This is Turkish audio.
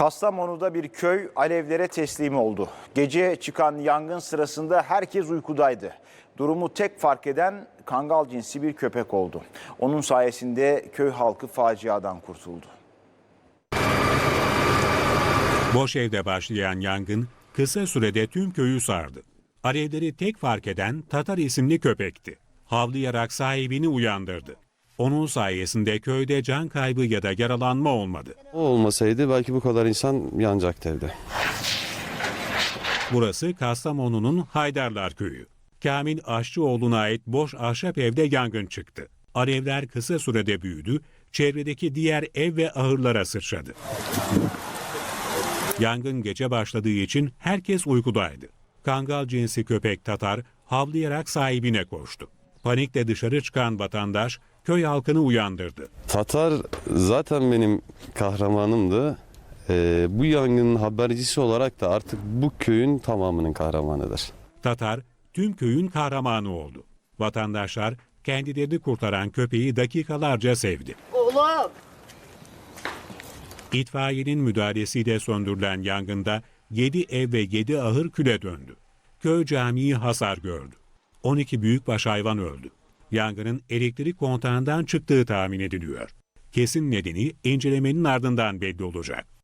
Kastamonu'da bir köy alevlere teslim oldu. Gece çıkan yangın sırasında herkes uykudaydı. Durumu tek fark eden kangal cinsi bir köpek oldu. Onun sayesinde köy halkı faciadan kurtuldu. Boş evde başlayan yangın kısa sürede tüm köyü sardı. Alevleri tek fark eden Tatar isimli köpekti. Havlayarak sahibini uyandırdı. Onun sayesinde köyde can kaybı ya da yaralanma olmadı. O olmasaydı belki bu kadar insan yanacaktı evde. Burası Kastamonu'nun Haydarlar Köyü. Kamil Aşçıoğlu'na ait boş ahşap evde yangın çıktı. Alevler kısa sürede büyüdü, çevredeki diğer ev ve ahırlara sıçradı. Yangın gece başladığı için herkes uykudaydı. Kangal cinsi köpek Tatar havlayarak sahibine koştu. Panikle dışarı çıkan vatandaş köy halkını uyandırdı. Tatar zaten benim kahramanımdı. Ee, bu yangının habercisi olarak da artık bu köyün tamamının kahramanıdır. Tatar tüm köyün kahramanı oldu. Vatandaşlar kendilerini kurtaran köpeği dakikalarca sevdi. Oğlum. İtfaiyenin müdahalesiyle söndürülen yangında 7 ev ve 7 ahır küle döndü. Köy camii hasar gördü. 12 büyükbaş hayvan öldü. Yangının elektrik kontağından çıktığı tahmin ediliyor. Kesin nedeni incelemenin ardından belli olacak.